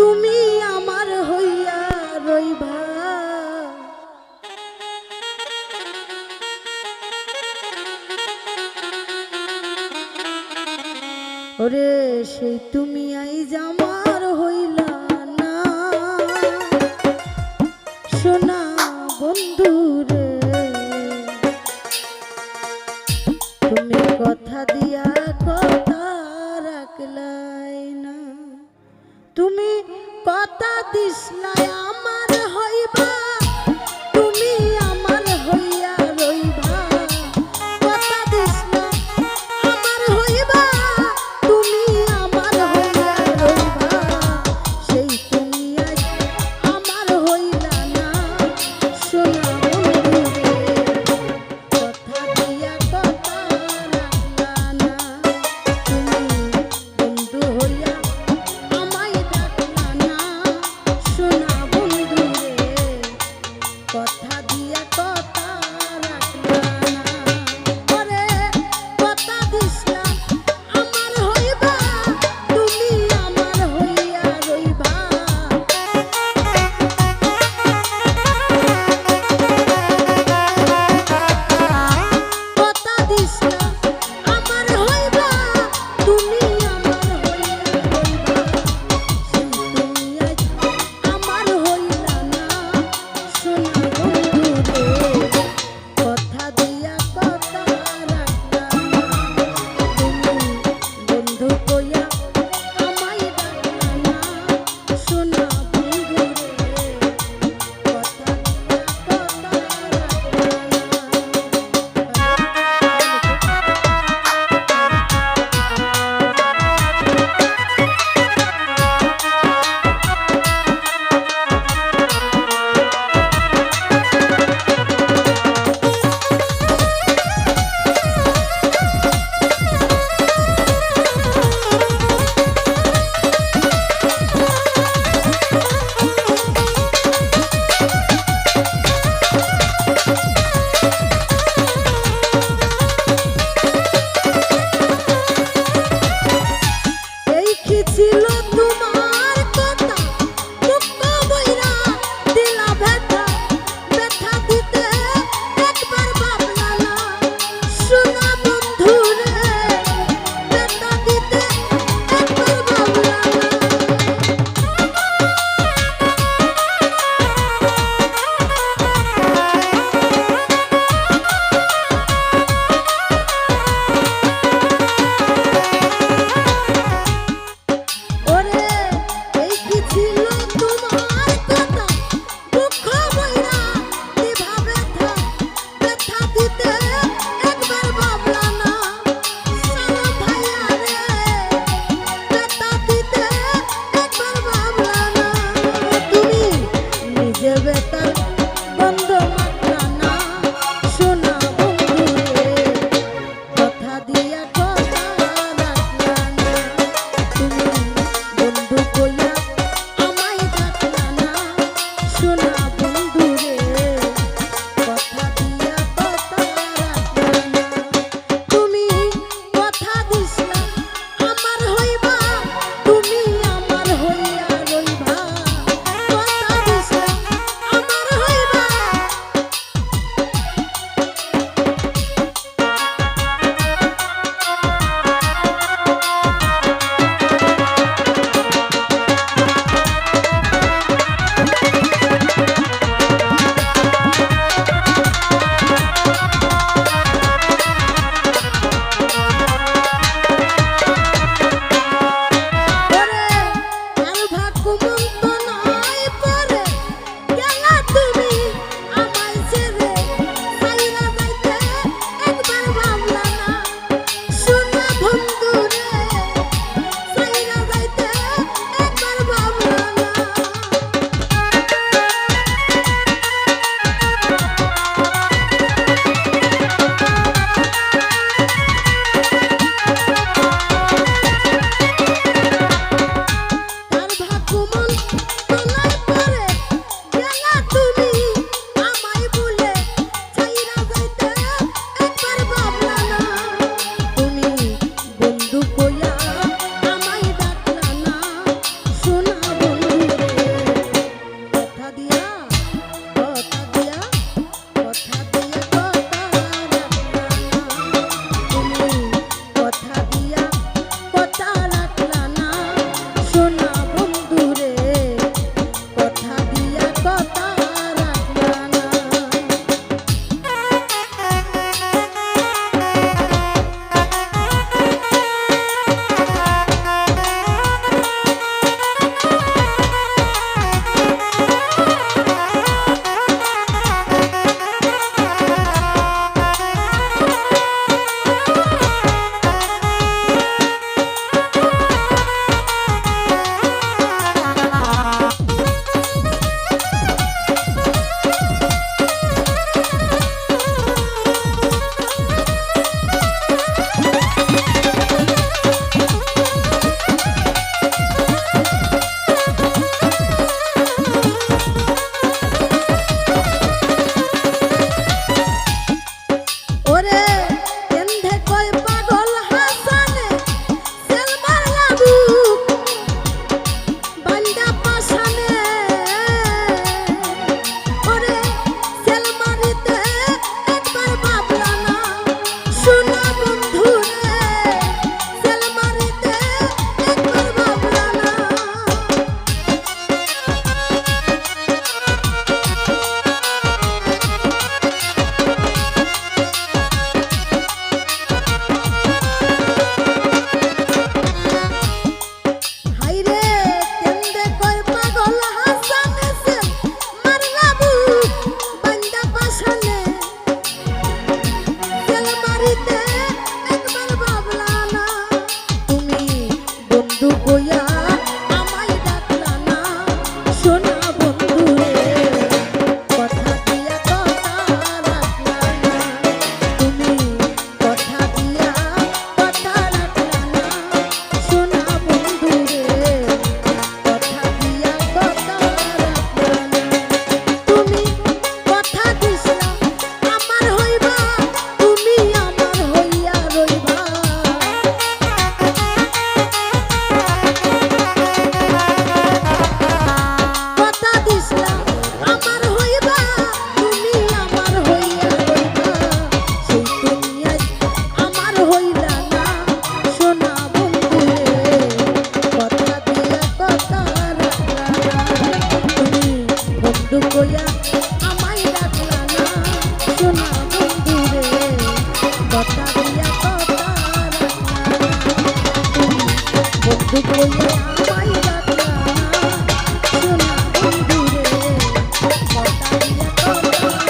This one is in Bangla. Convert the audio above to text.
তুমি আমার হইয়া রইবা। ওরে সেই তুমি আই আমার হইলা না। সোনা বন্ধু তৃষ্ণায়া বলিয়া, আমায় ডাকিয়া না, সোনা বন্ধু রে কথা বলিয়া কথা বন্ধু বলিয়া আমায় ডাকিয়া সোনা বন্ধু রে কথা বলিয়া কথা